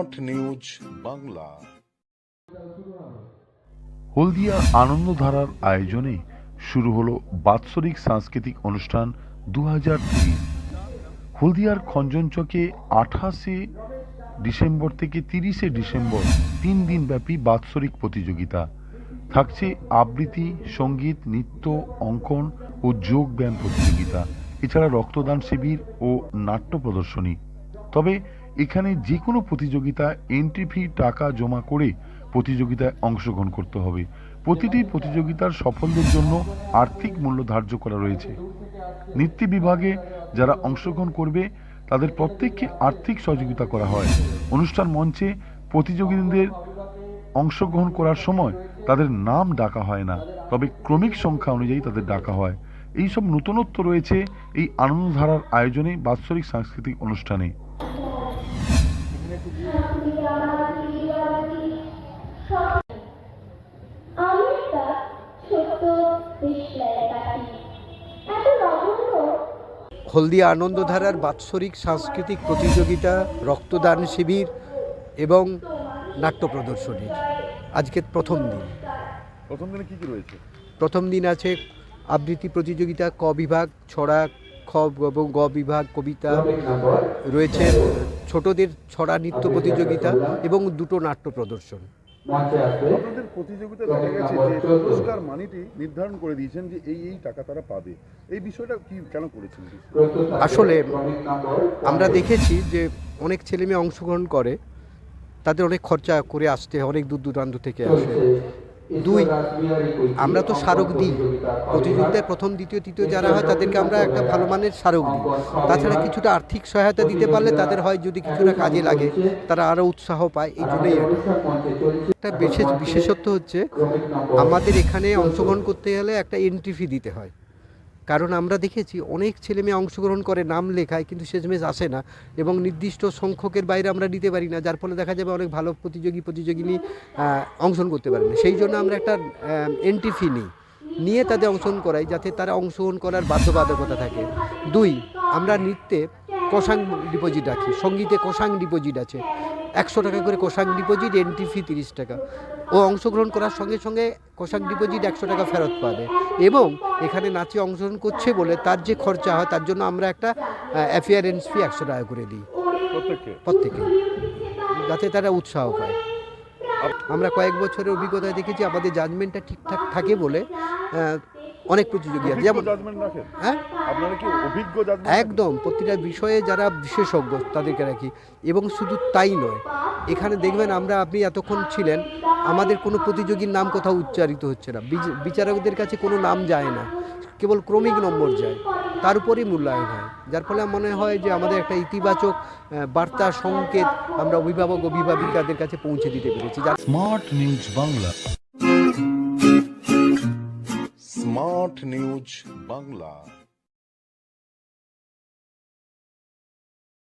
Smart news Bangla Haldia আনন্দধারার আয়োজনে শুরু হলো বাৎসরিক সাংস্কৃতিক অনুষ্ঠান দু হলদিয়ার খঞ্জনচকে আঠাশে ডিসেম্বর থেকে তিরিশে ডিসেম্বর তিন দিনব্যাপী বাৎসরিক প্রতিযোগিতা। থাকছে আবৃত্তি, সংগীত, নৃত্য, অঙ্কন ও যোগ ব্যায়াম প্রতিযোগিতা। এছাড়া রক্তদান শিবির ও নাট্য প্রদর্শনী। তবে এখানে যে কোনো প্রতিযোগিতায় এন্ট্রি ফি টাকা জমা করে প্রতিযোগিতায় অংশগ্রহণ করতে হবে। প্রতিটি প্রতিযোগিতার সাফল্যের জন্য আর্থিক মূল্য ধার্য করা রয়েছে। নৃত্য বিভাগে যারা অংশগ্রহণ করবে, তাদের প্রত্যেককে আর্থিক সহযোগিতা করা হয়। অনুষ্ঠান মঞ্চে প্রতিযোগীদের অংশগ্রহণ করার সময় তাদের নাম ডাকা হয় না, তবে ক্রমিক সংখ্যা অনুযায়ী তাদের ডাকা হয়। এইসব নতুনত্ব রয়েছে এই আনন্দধারার আয়োজনে বাৎসরিক সাংস্কৃতিক অনুষ্ঠানে। আমি ছোট্ট এত হলদিয়া আনন্দধারার বাৎসরিক সাংস্কৃতিক প্রতিযোগিতা রক্তদান শিবির এবং নাট্য প্রদর্শনীর আজকের প্রথম দিন। প্রথম দিনে কি কি রয়েছে? প্রথম দিন আছে আবৃত্তি প্রতিযোগিতা ক বিভাগ ছড়া খ এবং গ বিভাগ কবিতা রয়েছে ছোটদের ছড়া নৃত্য প্রতিযোগিতা এবং দুটো নাট্য প্রদর্শন। আপনাদের প্রতিযোগিতা দেখা গেছে যে পুরস্কার মানিটি নির্ধারণ করে দিয়েছেন যে এই এই টাকা তারা পাবে। এই বিষয়টা কি কেন করেছেন? আসলে আমরা দেখেছি যে অনেক ছেলে মেয়ে অংশগ্রহণ করে তাদের অনেক খরচা করে আসতে হয়, অনেক দূর দূরান্ত থেকে আসে। দুই, আমরা তো স্মারক দিই। প্রতিযোগিতায় প্রথম, দ্বিতীয়, তৃতীয় যারা হয়, তাদেরকে আমরা একটা ভালো মানের স্মারক দিই। তাছাড়া কিছুটা আর্থিক সহায়তা দিতে পারলে তাদের হয় যদি কিছুটা কাজে লাগে, তারা আরও উৎসাহ পায়। এই জন্যই একটা বিশেষ বিশেষত্ব হচ্ছে, আমাদের এখানে অংশগ্রহণ করতে গেলে একটা এন্ট্রি ফি দিতে হয়। কারণ আমরা দেখেছি অনেক ছেলে মেয়ে অংশগ্রহণ করে নাম লেখায়, কিন্তু শেষমেশ আসে না এবং নির্দিষ্ট সংখ্যকের বাইরে আমরা নিতে পারি না, যার ফলে দেখা যাবে অনেক ভালো প্রতিযোগী, প্রতিযোগিনী অংশগ্রহণ করতে পারে না। সেই জন্য আমরা একটা এন্ট্রি ফি নিই। নিয়ে তাদের অংশগ্রহণ করাই যাতে তারা অংশগ্রহণ করার বাধ্যবাধকতা থাকে। দুই, আমরা নৃত্যে কোষাং ডিপোজিট রাখি সঙ্গীতে কোষাং ডিপোজিট আছে। একশো টাকা করে কোষাং ডিপোজিট এন্ট্রি ফি তিরিশ টাকা। ও অংশগ্রহণ করার সঙ্গে সঙ্গে কোষাক ডিপোজিট একশো টাকা ফেরত পাবে। এবং এখানে নাচে অংশগ্রহণ করছে বলে তার যে খরচা হয় তার জন্য আমরা একটা অ্যাফিয়ারেন্স ফি একশো টাকা করে দিই। প্রত্যেকে যাতে তারা উৎসাহ পায়। আমরা কয়েক বছরের অভিজ্ঞতায় দেখেছি আমাদের জাজমেন্টটা ঠিকঠাক থাকে বলে অনেক প্রতিযোগী আছে যেমন হ্যাঁ? আপনারা কি অভিজ্ঞ একদম প্রতিটা বিষয়ে যারা বিশেষজ্ঞ তাদেরকে রাখি। এবং শুধু তাই নয় এখানে দেখবেন আমরা আপনি এতক্ষণ ছিলেন আমাদের কোনো প্রতিযোগীর নাম কোথাও উচ্চারিত হচ্ছে না। বিচারকদের কাছে কোনো নাম যায় না কেবল ক্রমিক নম্বর যায়। তার উপরেই মূল্যায়ন হয়। যার ফলে মনে হয় যে আমাদের একটা ইতিবাচক বার্তা সংকেত আমরা অভিভাবক অভিভাবিকাদের কাছে পৌঁছে দিতে পেরেছি। যার smart news Bangla smart news Bangla.